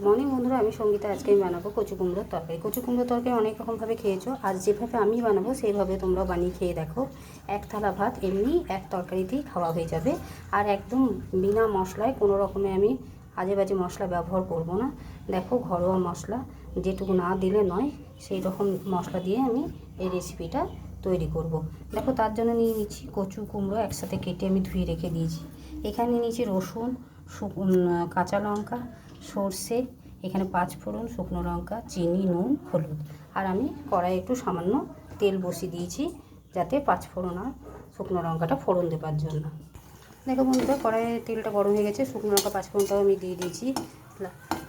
Good morning বন্ধুরা। আমি সঙ্গীতা। আজকে আমি বানাবো কচু কুমড়োর তরকারি। কচু কুমড়োর তরকারি অনেক রকমভাবে খেয়েছো। আর যেভাবে আমি বানাবো, সেইভাবে তোমরাও বানিয়ে খেয়ে দেখো। এক থালা ভাত, এমনি এক তরকারিতেই খাওয়া হয়ে যাবে। আর একদম বিনা মশলায় কোনো রকমে আমি আজে বাজে মশলা ব্যবহার করব না। দেখো, ঘরোয়া মশলা। যেটুকু না দিলে নয় সেই রকম মশলা দিয়ে আমি এই রেসিপিটা তৈরি করব। দেখো, তার জন্য নিয়ে নিচ্ছি কচু কুমড়ো একসাথে কেটে আমি ধুয়ে রেখে দিয়েছি। এখানে নিয়েছি রসুন কাঁচা লঙ্কা সর্ষে, এখানে পাঁচ ফোড়ন, শুকনো লঙ্কা, চিনি, নুন, হলুদ। আর আমি কড়াই একটু সামান্য তেল বসিয়ে দিয়েছি যাতে পাঁচ ফোড়ন আর শুকনো লঙ্কাটা ফোড়ন দেবার জন্য। দেখো বন্ধুরা, কড়াইয়ে তেলটা গরম হয়ে গেছে, শুকনো লঙ্কা, পাঁচ ফোড়নটাও আমি দিয়ে দিয়েছি।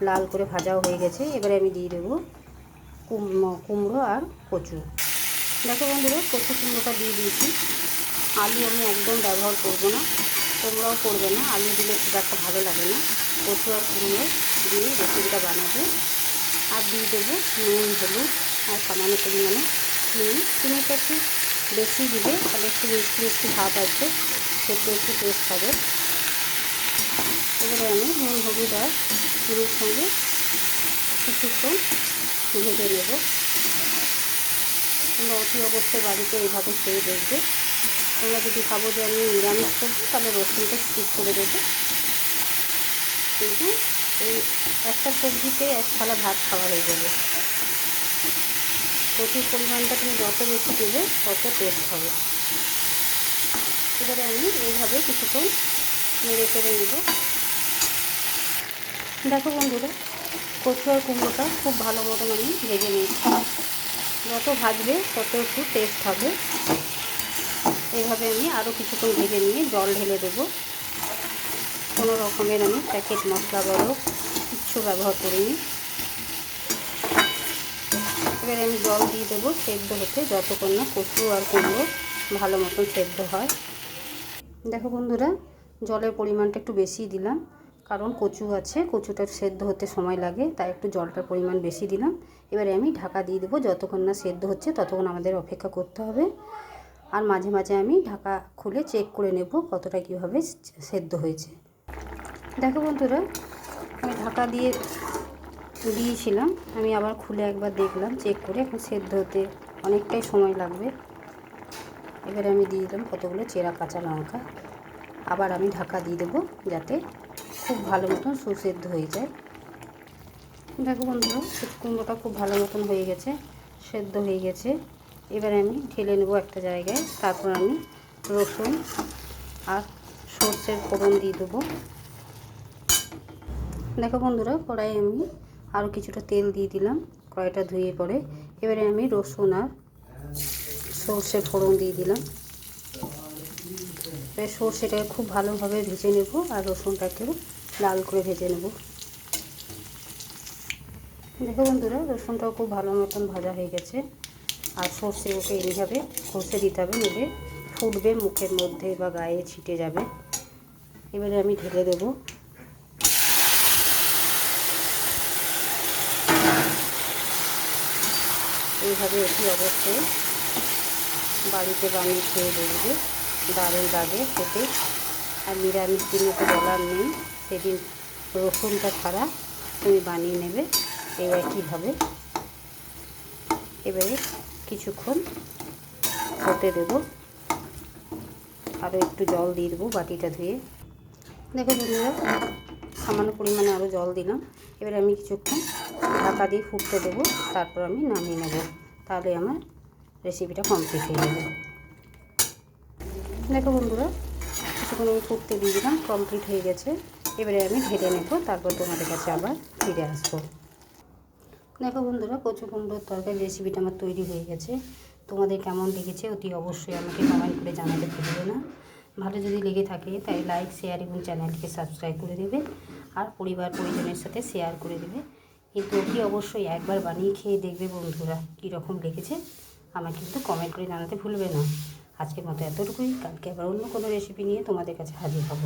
লাল করে ভাজাও হয়ে গেছে। এবারে আমি দিয়ে দেবো কুম- কুমড়ো আর কচু। দেখো বন্ধুরা, কচু কুমড়োটা দিয়ে দিয়েছি। আলু আমি একদম ব্যবহার করব না, তোমরাও করবে না। আলু দিলে খুব একটা ভালো লাগে না। কচু আর কুমড়ো দিয়ে রেসিপিটা বানাবে। আর দিয়ে দেবো নুন, হলুদ আর সামান্য পরিমাণে চিনি চিনিটা একটু বেশি দিবে, তাহলে একটু মিষ্টি মিষ্টি ভাব আসবে, খেতে একটু টেস্ট হবে। এবারে আমি নুন, হলুদ আর চিনির সঙ্গে কিছুক্ষণ ভেজে নেব। তোমরা অতি অবশ্যই বাড়িতে এইভাবে খেয়ে দেখবে। তোমরা যদি ভাবো যে আমি নিরামিষ করব, তাহলে রসুনটা স্কিপ করে দেবে। কিন্তু এই একটা সবজিতে এক থালা ভাত খাওয়া হয়ে যাবে। প্রচুর পরিমাণটা তুমি যত বেশি দেবে, তত টেস্ট হবে। এবারে আমি এইভাবে কিছুক্ষণ নেড়ে করে নেব। দেখো বন্ধুরা, কচু আর কুমড়োটা খুব ভালো মতন আমি ভেজে নিয়েছি। যত ভাজবে, তত একটু টেস্ট হবে। এইভাবে আমি আরও কিছুক্ষণ ভেজে নিয়ে জল ঢেলে দেবো। কোনো রকমের আমি প্যাকেট মশলা বড় কিচ্ছু ব্যবহার করিনি। এবারে আমি জল দিয়ে দেবো, সেদ্ধ হতে যতক্ষণ না কচু আর কুমড়ো ভালো মতন সেদ্ধ হয়। দেখো বন্ধুরা, জলের পরিমাণটা একটু বেশি দিলাম, কারণ কচু আছে, কচুটা সেদ্ধ হতে সময় লাগে, তাই একটু জলটার পরিমাণ বেশি দিলাম। এবারে আমি ঢাকা দিয়ে দেবো, যতক্ষণ না সেদ্ধ হচ্ছে ততক্ষণ আমাদের অপেক্ষা করতে হবে। আর মাঝে মাঝে আমি ঢাকা খুলে চেক করে নেব কতটা কীভাবে সেদ্ধ হয়েছে। দেখো বন্ধুরা, আমি ঢাকা দিয়ে দিয়েছিলাম আমি আবার খুলে একবার দেখলাম চেক করে এখন সেদ্ধ হতে অনেকটাই সময় লাগবে। এবারে আমি দিয়ে দিলাম কতগুলো চেরা কাঁচা লঙ্কা। আবার আমি ঢাকা দিয়ে দেবো যাতে খুব ভালো মতন সুসেদ্ধ হয়ে যায়। দেখো বন্ধুরা কুমড়োটা খুব ভালো মতন হয়ে গেছে, সেদ্ধ হয়ে গেছে। এবারে আমি ঢেলে নেব একটা জায়গায়, তারপর আমি রসুন আর সর্ষের ফোড়ন দিয়ে দেবো। দেখো বন্ধুরা কড়াই আমি আরও কিছুটা তেল দিয়ে দিলাম, কড়াইটা ধুয়ে পরে। এবারে আমি রসুন আর সর্ষে ফোড়ন দিয়ে দিলাম। সর্ষেটাকে খুব ভালোভাবে ভেজে নেব আর রসুনটাকেও লাল করে ভেজে নেব। দেখো বন্ধুরা, রসুনটাও খুব ভালো মতন ভাজা হয়ে গেছে। আর সর্ষে ওকে এইভাবে কষে দিতে হবে নেবে ফুটবে মুখের মধ্যে বা গায়ে ছিটে যাবে। এবারে আমি ঢেলে দেবো। এইভাবে এটি অবশ্যই। বাড়িতে বানিয়ে খেয়ে দেখবে। দারুণ লাগে খেতে। আর নিরামিষ দিনে তো বলার নেই। সেদিন রসুনটা ছাড়া তুমি বানিয়ে নেবে। এই একইভাবে এবারে কিছুক্ষণ হতে দেবো। আরও একটু জল দিয়ে দেবো বাটিটা ধুয়ে। দেখো বন্ধুরা সামান্য পরিমাণে আরও জল দিলাম। এবারে আমি কিছুক্ষণ ঢাকা দিয়ে ফুটতে দেবো, তারপর আমি নামিয়ে নেব। তাহলে আমার রেসিপিটা কমপ্লিট হয়ে যাবে। দেখো বন্ধুরা, কিছুক্ষণ আমি ফুটতে দিয়ে দিলাম কমপ্লিট হয়ে গেছে। এবারে আমি ঢেলে নেব, তারপর তোমাদের কাছে আবার ফিরে আসব। দেখো বন্ধুরা, কচু কুমড়োর তরকারি রেসিপিটা আমার তৈরি হয়ে গেছে। তোমাদের কেমন লেগেছে অতি অবশ্যই আমাকে কমেন্ট করে জানাতে ভুলবে না। ভালো যদি লেগে থাকে, তাই লাইক শেয়ার এবং চ্যানেলকে সাবস্ক্রাইব করে দেবে আর পরিবার পরিজনের সাথে শেয়ার করে দেবে। কিন্তু অতি অবশ্যই একবার বানিয়ে খেয়ে দেখবে বন্ধুরা কীরকম লেগেছে, আমাকে কিন্তু কমেন্ট করে জানাতে ভুলবে না। আজকের মতো এতটুকুই, কালকে আবার অন্য কোনো রেসিপি নিয়ে তোমাদের কাছে হাজির হব।